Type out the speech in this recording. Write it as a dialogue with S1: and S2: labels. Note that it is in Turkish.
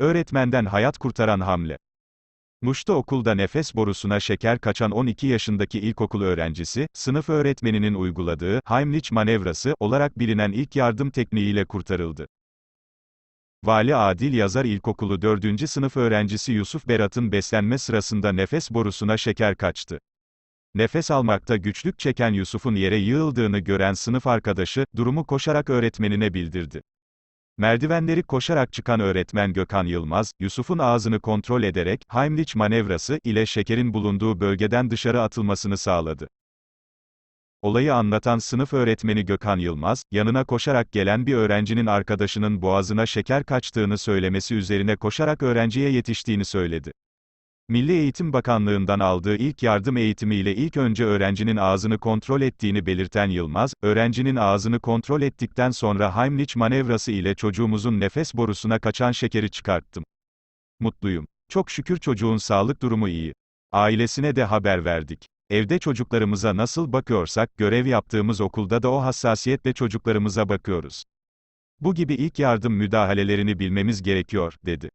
S1: Öğretmenden hayat kurtaran hamle. Muş'ta okulda nefes borusuna şeker kaçan 12 yaşındaki ilkokul öğrencisi, sınıf öğretmeninin uyguladığı Heimlich manevrası olarak bilinen ilk yardım tekniğiyle kurtarıldı. Vali Adil Yazar İlkokulu 4. sınıf öğrencisi Yusuf Berat'ın beslenme sırasında nefes borusuna şeker kaçtı. Nefes almakta güçlük çeken Yusuf'un yere yığıldığını gören sınıf arkadaşı, durumu koşarak öğretmenine bildirdi. Merdivenleri koşarak çıkan öğretmen Gökhan Yılmaz, Yusuf'un ağzını kontrol ederek, Heimlich manevrası ile şekerin bulunduğu bölgeden dışarı atılmasını sağladı. Olayı anlatan sınıf öğretmeni Gökhan Yılmaz, yanına koşarak gelen bir öğrencinin arkadaşının boğazına şeker kaçtığını söylemesi üzerine koşarak öğrenciye yetiştiğini söyledi. Milli Eğitim Bakanlığı'ndan aldığı ilk yardım eğitimiyle ilk önce öğrencinin ağzını kontrol ettiğini belirten Yılmaz, öğrencinin ağzını kontrol ettikten sonra Heimlich manevrası ile çocuğumuzun nefes borusuna kaçan şekeri çıkarttım. Mutluyum. Çok şükür çocuğun sağlık durumu iyi. Ailesine de haber verdik. Evde çocuklarımıza nasıl bakıyorsak, görev yaptığımız okulda da o hassasiyetle çocuklarımıza bakıyoruz. Bu gibi ilk yardım müdahalelerini bilmemiz gerekiyor, dedi.